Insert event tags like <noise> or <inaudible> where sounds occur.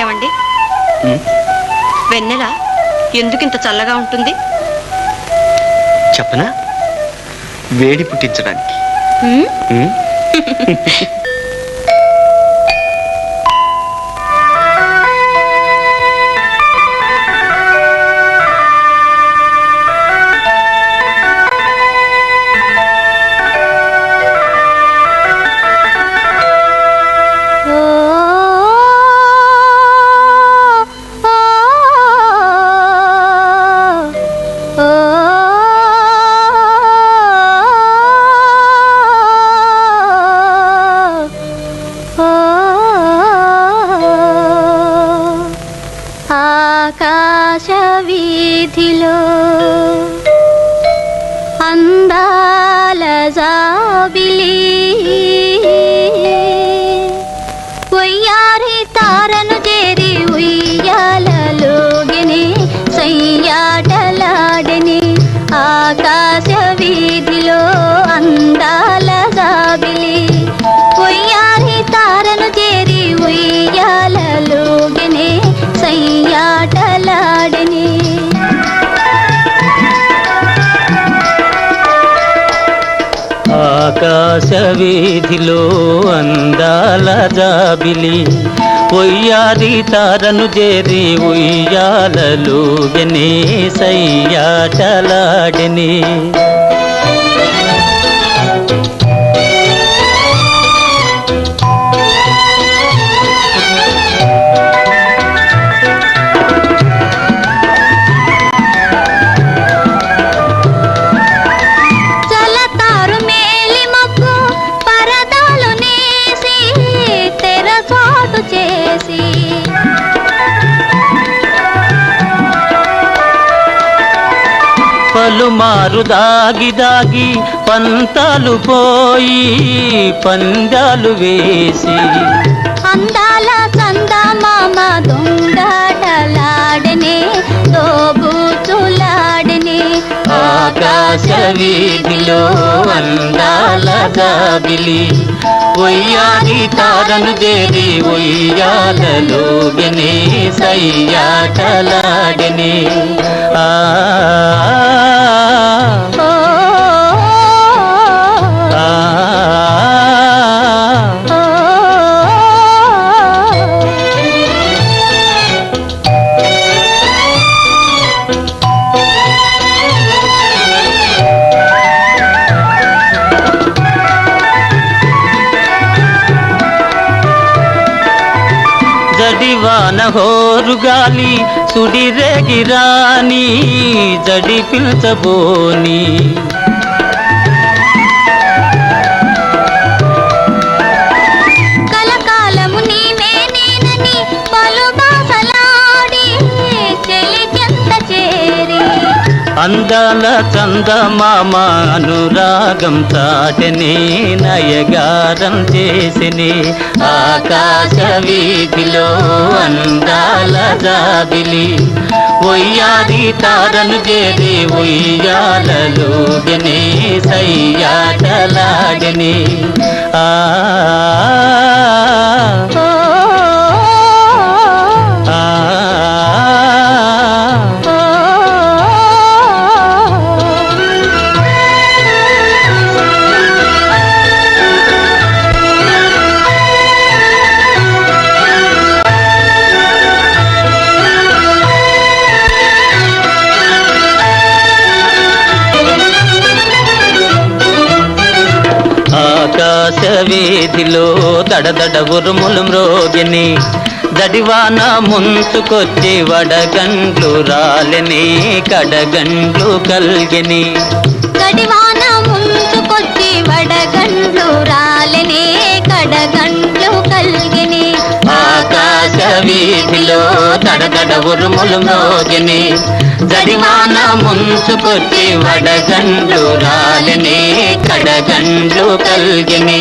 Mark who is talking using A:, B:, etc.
A: ఏమండి? వెన్నెల ఎందుకు ఇంత చల్లగా ఉంటుంది?
B: చెప్పనా? వేడి పుట్టించడానికి. <laughs>
C: ఆకాశ వీధిలో అందాల జాబిలి. ఉయ్యారి తారను చేరి ఉయ్యాలలోగిని సయ్యాటలాడని. ఆకాశ వీధిలో అందాల జాబిలి.
D: ఆకాశ వీధిలో అందాల జాబిలి. ఒయ్యారి తారను చేరి ఉయ్యాలలోగనే సయ్యాటలాడని
C: చలతారు
D: పలుమారు దాగి దాగి పంతాలు పోయి పందాలు వేసి.
C: అందాల చందమామ దొంగటలాడనే దోబూచులాడనే
D: ఆకాశ వీధిలో అందాల జాబిలి ఒయ్యారి తారను చేరి ఉయ్యాలలోగనే సయ్యాటలాడని ఆ హోరుగాలి సుడిరేగిరాని జడి పిల్చబోని. అందాల చందమామ అనురాగం చాటని నయగారం చేసిని ఆకాశ వీధిలో అందాల జాబిలి ఒయ్యాది తారను చేరి ఉయ్యాలలోగని సయ్యాటలాడని ఆ, వీధిలో దడదడ ఉరుములు మ్రోగిని దడివాన ముంచుకొచ్చి వడగండ్లు రాలిని కడగండ్లు కల్గిని. దడివాన దడదడ ఉరుములు మోగిని దడివాన ముంచుకొచ్చి వడగండ్లు రాలిని కడగండ్లు కలిగిని.